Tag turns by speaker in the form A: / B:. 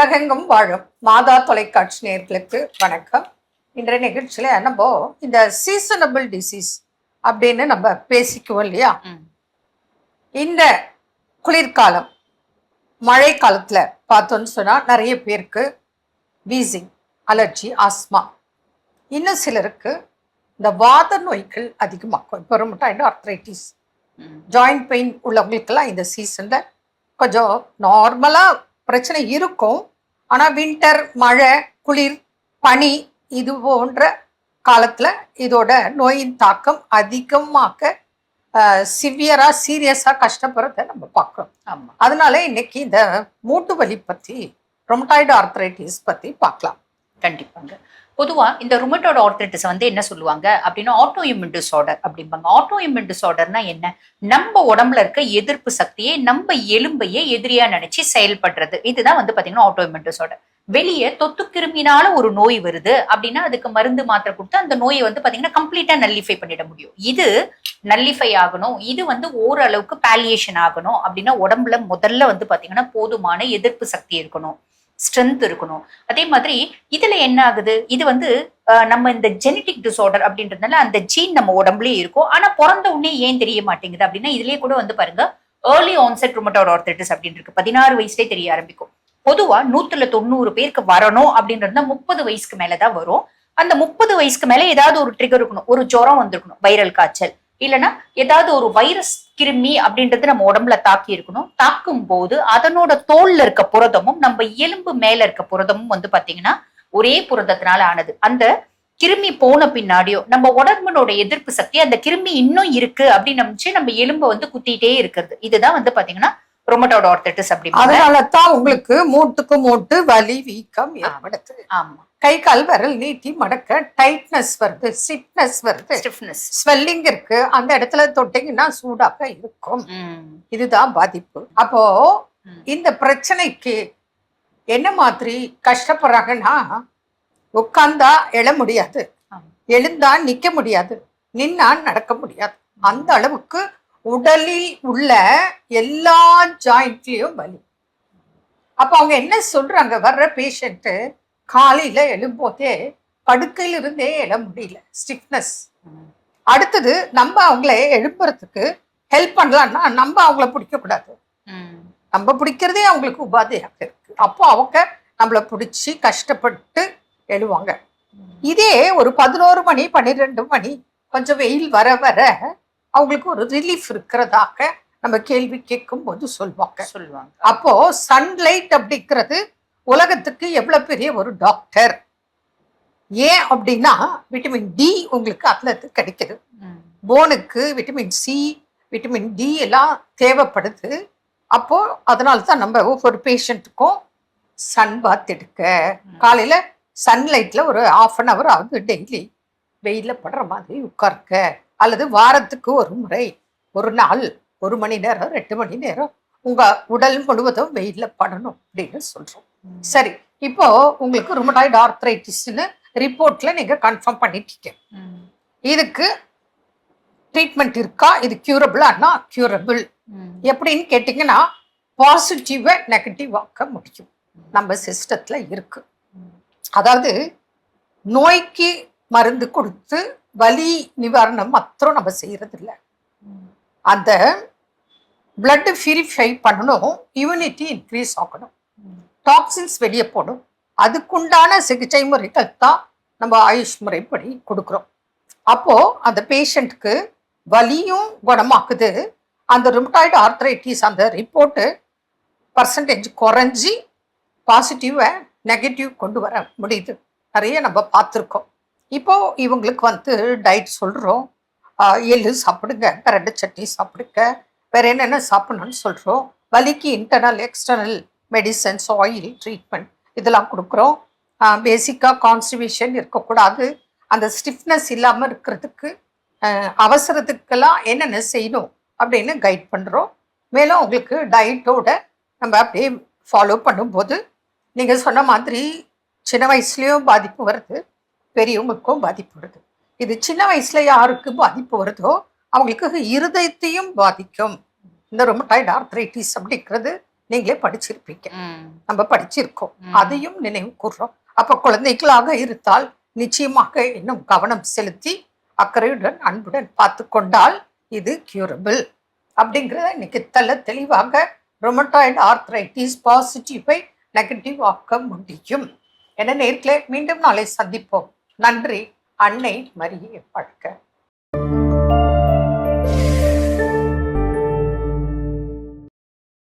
A: உலகெங்கும் வாழும் மாதா தொலைக்காட்சி நேயர்களுக்கு வணக்கம். இன்றைய நிகழ்ச்சியில நம்ம இந்த சீசனபிள் டிசீஸ் அப்படின்னு நம்ம பேசிக்குவோம் இல்லையா. இந்த குளிர்காலம் மழை காலத்துல பார்த்தோன்னு சொன்னா நிறைய பேருக்கு வீசிங் அலர்ஜி ஆஸ்மா இன்னும் சிலருக்கு இந்த வாத நோய்கள் அதிகமாக்கும். இப்போ ரொமட்டாய்டு ஆர்த்ரைட்டிஸ். ஜாயிண்ட் பெயின் உள்ளவங்களுக்கெல்லாம் இந்த சீசனில் கொஞ்சம் நார்மலாக பிரச்சனை இருக்கும். ஆனால் வின்டர் மழை குளிர் பனி இது போன்ற காலத்தில் இதோட நோயின் தாக்கம் அதிகமாக சிவியராக சீரியஸாக கஷ்டப்படுறத நம்ம பார்க்குறோம்.
B: ஆமா.
A: அதனால இன்னைக்கு இந்த மூட்டு வலி பற்றி ரொமட்டாய்டு ஆர்த்ரைட்டிஸ் பற்றி பார்க்கலாம்.
B: கண்டிப்பாங்க. பொதுவாக இந்த ருமட்டோட ஆர்த்ரைட்டிஸ் வந்து என்ன சொல்லுவாங்க? அப்படின்னா ஆட்டோ இம்யூன் டிசார்டர் அப்படிம்பாங்க. ஆட்டோ இம்யூன் டிசார்டர்னா என்ன? நம்ம உடம்புல இருக்க எதிர்ப்பு சக்தியை நம்ம எலும்பையே எதிரியா நினைச்சு செயல்படுறது. இதுதான் வந்து பாத்தீங்கன்னா ஆட்டோ இம்யூன் டிசார்டர் வெளியே தொத்து கிருமினால ஒரு நோய் வருது அப்படின்னா அதுக்கு மருந்து மாத்திரை கொடுத்து அந்த நோயை வந்து பாத்தீங்கன்னா கம்ப்ளீட்டா நல்லிஃபை பண்ணிட முடியும். இது நல்லிஃபை ஆகணும். இது வந்து ஓரளவுக்கு பாலியேஷன் ஆகணும். அப்படின்னா உடம்புல முதல்ல வந்து பாத்தீங்கன்னா போதுமான எதிர்ப்பு சக்தி இருக்கணும். ஸ்ட்ரென்த் இருக்கணும். அதே மாதிரி இதுல என்ன ஆகுது? இது வந்து நம்ம இந்த ஜெனட்டிக் டிசார்டர் அப்படின்றதுனால அந்த ஜீன் நம்ம உடம்புலயே இருக்கும். ஆனா பிறந்த உடனே ஏன் தெரிய மாட்டேங்குது அப்படின்னா இதுலயே கூட வந்து பாருங்க ஏர்லி ஆன்செட் ருமட்டோட ஆர்த்தரைட்டிஸ் அப்படின்னு இருக்கு. பதினாறு வயசுலயே தெரிய ஆரம்பிக்கும். பொதுவா நூத்துல தொண்ணூறு பேருக்கு வரணும் அப்படின்றதுனா முப்பது வயசுக்கு மேலதான் வரும். அந்த முப்பது வயசுக்கு மேல ஏதாவது ஒரு ட்ரிகர் இருக்கணும். ஒரு ஜுரம் வந்திருக்கணும். வைரல் காய்ச்சல். இல்லைன்னா ஏதாவது ஒரு வைரஸ் கிருமி அப்படின்றது நம்ம உடம்புல தாக்கி இருக்கணும். தாக்கும் போது அதனோட தோல்ல இருக்க புரதமும் நம்ம எலும்பு மேல இருக்க புரதமும் வந்து பாத்தீங்கன்னா ஒரே புரதத்தினால ஆனது. அந்த கிருமி போன பின்னாடியோ நம்ம உடம்புனோட எதிர்ப்பு சக்தி அந்த கிருமி இன்னும் இருக்கு அப்படின்னு நினைச்சு நம்ம எலும்பை வந்து குத்திட்டே இருக்கிறது. இதுதான் வந்து பாத்தீங்கன்னா ரொமட்டோட ஆர்த்தட்டிஸ் அப்படி
A: அதனால தான் உங்களுக்கு மூட்டுக்கு மூட்டு வலி வீக்கம் ஏற்படுது.
B: ஆமா.
A: கை கால் விரல் நீட்டி மடக்க டைட்னஸ் வருது ஸ்டிப்னஸ் வருது.
B: ஸ்டிஃப்னஸ்
A: ஸ்வெல்லிங் இருக்கு. அந்த இடத்துல தொட்டிங்கன்னா சூடாக இருக்கும். இதுதான் பாதிப்பு. அப்போ. இந்த பிரச்சனைக்கு என்ன மாதிரி கஷ்டப்படுறாங்கன்னா உட்கார்ந்தா எழ முடியாது. எழுந்தா நிக்க முடியாது. நின்னா நடக்க முடியாது. அந்த அளவுக்கு உடலில் உள்ள எல்லா ஜாயிண்ட்லயும் வலி. அப்ப அவங்க என்ன சொல்றாங்க? வர்ற பேஷண்ட்டு காலையில எழும்போதே படுக்கையில இருந்தே எழ முடியல. ஸ்டிஃப்னஸ் அடுத்தது நம்ம அவங்கள எழுப்புறதுக்கு ஹெல்ப் பண்ணலாம்னா நம்ம அவங்கள பிடிக்க கூடாது நம்ம பிடிக்கிறதே அவங்களுக்கு உபாதையாக இருக்கு. அப்போ அவங்க நம்மள பிடிச்சி கஷ்டப்பட்டு எழுவாங்க. இதே ஒரு பதினோரு மணி பன்னிரெண்டு மணி கொஞ்சம் வெயில் வர வர அவங்களுக்கு ஒரு ரிலீஃப் இருக்கிறதாக நம்ம கேள்வி கேட்கும் போது சொல்லுவாங்க
B: சொல்லுவாங்க
A: அப்போ சன்லைட் அப்படிங்கிறது உலகத்துக்கு எவ்வளோ பெரிய ஒரு டாக்டர் ஏன் அப்படின்னா விட்டமின் டி உங்களுக்கு அதுல கிடைக்குது. போனுக்கு விட்டமின் சி விட்டமின் டி எல்லாம் தேவைப்படுது. அப்போது அதனால தான் நம்ம ஒவ்வொரு பேஷண்ட்டுக்கும் சன் பாத் எடுக்க. காலையில் சன்லைட்டில் ஒரு ஆஃப் அன் ஹவர் ஆகுது. டெய்லி வெயிலில் படுற மாதிரி உட்கார்க்க. அல்லது வாரத்துக்கு ஒரு முறை ஒரு நாள் ஒரு மணி நேரம் ரெண்டு மணி நேரம் உங்க உடல் முழுவதும் வெயில்ல படணும் அப்படின்னு சொல்றோம். சரி இப்போ உங்களுக்கு ருமடாய்டு ஆர்த்ரைட்டிஸ்னு ரிப்போர்ட்ல நீங்க கன்ஃபார்ம் பண்ணிட்டீங்க. இதுக்கு ட்ரீட்மெண்ட் இருக்கா? இது கியூரபிளானா கியூரபிள். எப்படின்னு கேட்டிங்கன்னா பாசிட்டிவை நெகட்டிவ் ஆக்க முடியும். நம்ம சிஸ்டத்துல இருக்கு. அதாவது நோய்க்கு மருந்து கொடுத்து வலி நிவாரணம் மாத்திரம் நம்ம செய்யறது இல்ல அந்த பிளட்டு பியூரிஃபை பண்ணணும் இம்யூனிட்டி இன்க்ரீஸ் ஆகணும் டாக்ஸின்ஸ் வெளியே போடும் அதுக்குண்டான சிகிச்சை முறைகள் தான் நம்ம ஆயுஷ் முறைப்படி கொடுக்குறோம். அப்போது அந்த பேஷண்ட்க்கு வலியும் குணமாக்குது. அந்த ருமட்டாய்டு ஆர்த்ரைட்டிஸ் அந்த ரிப்போர்ட்டு பர்சன்டேஜ் குறைஞ்சி பாசிட்டிவை நெகட்டிவ் கொண்டு வர முடியுது. நிறைய நம்ம பார்த்துருக்கோம். இப்போது இவங்களுக்கு வந்து டயட் சொல்கிறோம் எள்ளு சாப்பிடுங்க பிரண்டு சட்னி சாப்பிடுங்க வேறு என்னென்ன சாப்பிடணும்னு சொல்கிறோம் வலிக்கு internal external medicines oil treatment இதெல்லாம் கொடுக்குறோம். பேசிக்காக கான்ஸ்டிபேஷன் இருக்கக்கூடாது. அந்த ஸ்டிஃப்னஸ் இல்லாமல் இருக்கிறதுக்கு அவசரத்துக்கெல்லாம் என்னென்ன செய்யணும் அப்படின்னு கைட் பண்ணுறோம் மேலும் உங்களுக்கு டயட்டோட நம்ம அப்படியே ஃபாலோ பண்ணும்போது நீங்கள் சொன்ன மாதிரி சின்ன வயசுலேயும் பாதிப்பு வருது பெரியவங்களுக்கும் பாதிப்பு வருது. இது சின்ன வயசில் யாருக்கு பாதிப்பு வருதோ அவங்களுக்கு இருதயத்தையும் பாதிக்கும். இந்த ரொமட்டாய்டு ஆர்த்ரைட்டிஸ் அப்படிங்கிறது நீங்களே படிச்சிருப்பீங்க. நம்ம படிச்சிருக்கோம். அதையும் நினைவு கூர்றோம். அப்ப குழந்தைகளாக இருந்தால் நிச்சயமாக இன்னும் கவனம் செலுத்தி அக்கறையுடன் அன்புடன் பார்த்து கொண்டால் இது கியூரபிள் அப்படிங்கிறத இன்னைக்கு தெல்ல தெளிவாக ரொமட்டாய்டு ஆர்த்ரைட்டிஸ் பாசிட்டிவை நெகட்டிவ் ஆக்க முடியும். என நேர்களே மீண்டும் நாளை சந்திப்போம். நன்றி. அன்னை மரியே பழக்க